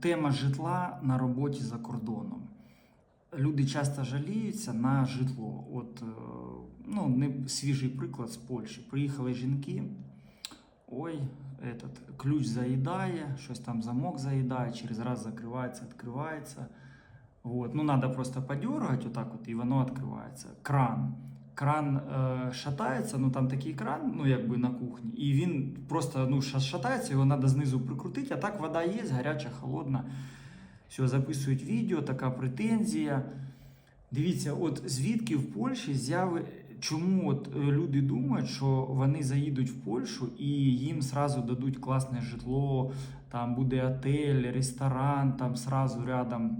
тема житла на роботі за кордоном. Люди часто жаліються на житло. От, е, ну, не свіжий приклад з Польщі. Приїхали жінки. Ой, этот, ключ заїдає, щось там замок заїдає, через раз закривається, відкривається. Вот. Ну, надо просто подергать вот так вот, і воно відкривається. Кран. Кран е, шатається, ну там такий кран, ну якби на кухні, і він просто ну, шатається, його треба знизу прикрутити, а так вода є, гаряча, холодна. Все, записують відео, така претензія. Дивіться, от звідки в Польщі з'яви. Чому от е, люди думають, що вони заїдуть в Польщу і їм сразу дадуть класне житло, там буде отель, ресторан, там сразу рядом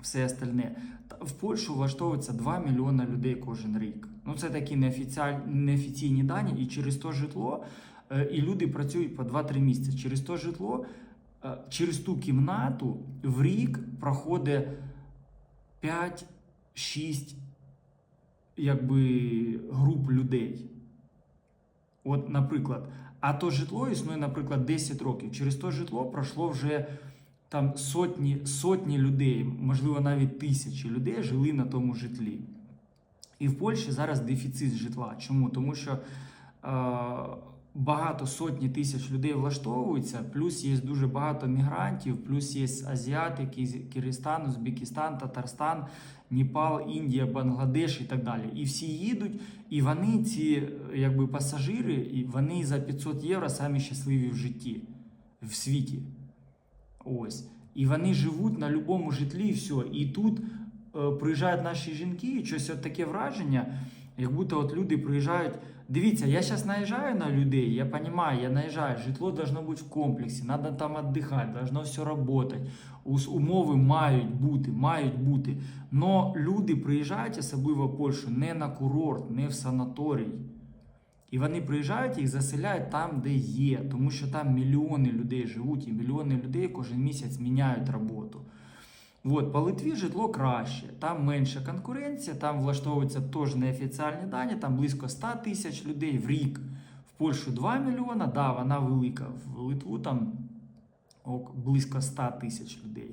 все остальне. В Польщу влаштовується 2 мільйони людей кожен рік. Ну це такі неофіційні дані, і через то житло е, і люди працюють по 2-3 місяці. Через то житло, е, через ту кімнату в рік проходить 5-6 якби, груп людей. От, наприклад, а то житло існує, наприклад, 10 років. Через то житло пройшло вже там сотні, сотні людей, можливо, навіть тисячі людей жили на тому житлі. І в Польщі зараз дефіцит житла. Чому? Тому що е, багато сотні тисяч людей влаштовуються, плюс є дуже багато мігрантів, плюс є азіати, Киргизстан, Узбекистан, Татарстан, Непал, Індія, Бангладеш і так далі. І всі їдуть, і вони, ці е, якби пасажири, і вони за 500 євро самі щасливі в житті, в світі. Ось. І вони живуть на будь-якому житлі, і все. І тут приїжджають наші жінки, і щось от таке враження, як будто от люди приїжджають. Дивіться, я зараз наїжджаю на людей, я розумію, я наїжджаю, житло должно бути в комплексі, треба там віддихати, должно все працювати. Умови мають бути, мають бути. Но люди приїжджають, особливо в Польщу, не на курорт, не в санаторій. І вони приїжджають, їх заселяють там, де є, тому що там мільйони людей живуть, і мільйони людей кожен місяць міняють роботу. От, по Литві житло краще, там менша конкуренція, там влаштовуються теж неофіціальні дані, там близько 100 тисяч людей в рік. В Польщу 2 мільйона, да, вона велика. В Литву там близько 100 тисяч людей.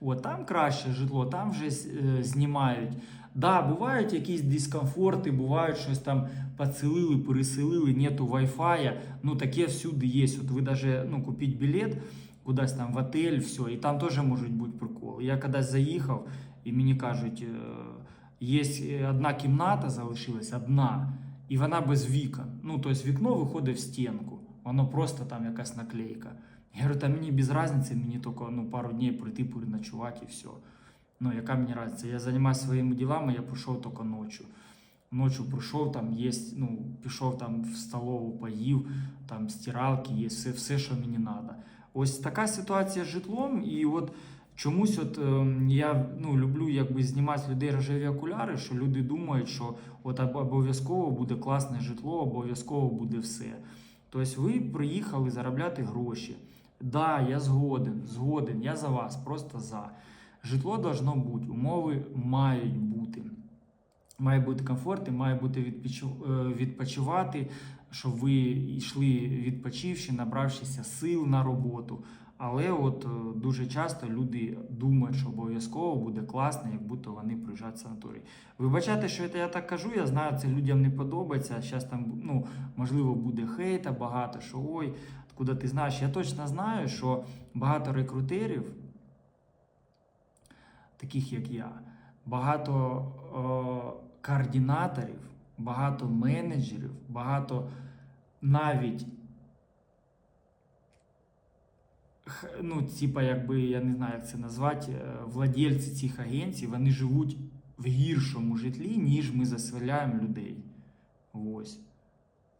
От, там краще житло, там вже е, знімають. Да, бувають якісь дискомфорти, бувають щось там поцілили, переселили, нету Wi-Fi. Ну таке всюди є. От ви даже ну, купіть білет кудись там в отель, все, і там теж можуть бути приколи. Я кудись заїхав, і мені кажуть, е, є одна кімната залишилась, одна, і вона без вікон. Ну, тобто вікно виходить в стінку, воно просто там якась наклейка. Я говорю, та мені без різниці, мені тільки ну, пару днів прийти, переночувати і все. Ну, яка мені різниця? Я займаюся своїми ділами, я прийшов тільки ночі. Ночі прийшов, там є, ну, пішов там в столову, поїв, там стиралки є, все, все, що мені треба. Ось така ситуація з житлом, і от чомусь от е, я ну, люблю якби знімати з людей рожеві окуляри, що люди думають, що от обов'язково буде класне житло, обов'язково буде все. Тобто ви приїхали заробляти гроші. Да, я згоден, згоден, я за вас, просто за. Житло должно бути, умови мають бути. Має бути комфорт, і має бути е, відпочивати, щоб ви йшли відпочивши, набравшися сил на роботу. Але от е, дуже часто люди думають, що обов'язково буде класно, як будто вони приїжджають в санаторій. Вибачайте, що це я так кажу, я знаю, це людям не подобається. Зараз там, ну, можливо, буде хейта багато, що ой, куди ти знаєш. Я точно знаю, що багато рекрутерів, таких як я, багато е, координаторів, багато менеджерів, багато навіть ну, типа, якби я не знаю, як це назвати, е, владельці цих агенцій, вони живуть в гіршому житлі, ніж ми заселяємо людей. Ось.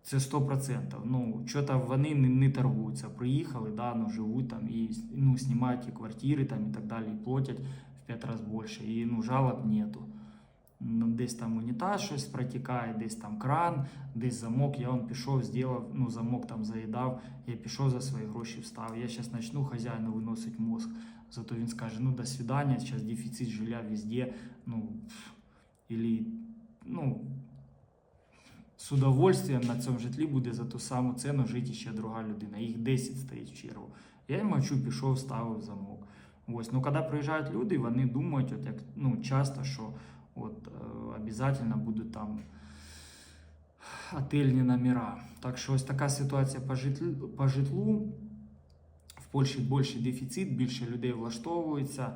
Це 100%. Ну, що там вони не, не торгуються. Приїхали, да, ну, живуть там і ну, знімають і квартири там, і так далі, і платять в 5 разів більше. І ну, жалоб нету. Десь там унітаз щось протікає, десь там кран, десь замок. Я он пішов, зробив, ну, замок там заїдав, я пішов за свої гроші встав. Я зараз почну хазяїну виносити мозг. Зато він скаже, ну, до свидання, зараз дефіцит жилья везде. Ну, или, ну, з удовольствием на цьому житлі буде за ту саму ціну жити ще друга людина. Їх 10 стоїть в чергу. Я мовчу, пішов, ставив замок. Ось, ну коли приїжджають люди, вони думають, от як ну, часто, що от е, обов'язково будуть там отельні номера. Так що ось така ситуація по житлу. По житлу. В Польщі більший дефіцит, більше людей влаштовується,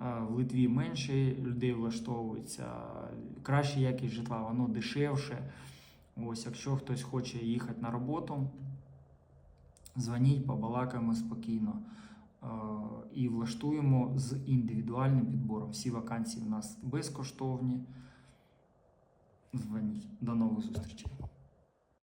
е, в Литві менше людей влаштовується, краща якість житла, воно дешевше. Ось, якщо хтось хоче їхати на роботу, дзвоніть, побалакаємо спокійно і влаштуємо з індивідуальним підбором. Всі вакансії в нас безкоштовні. Дзвоніть. До нових зустрічей.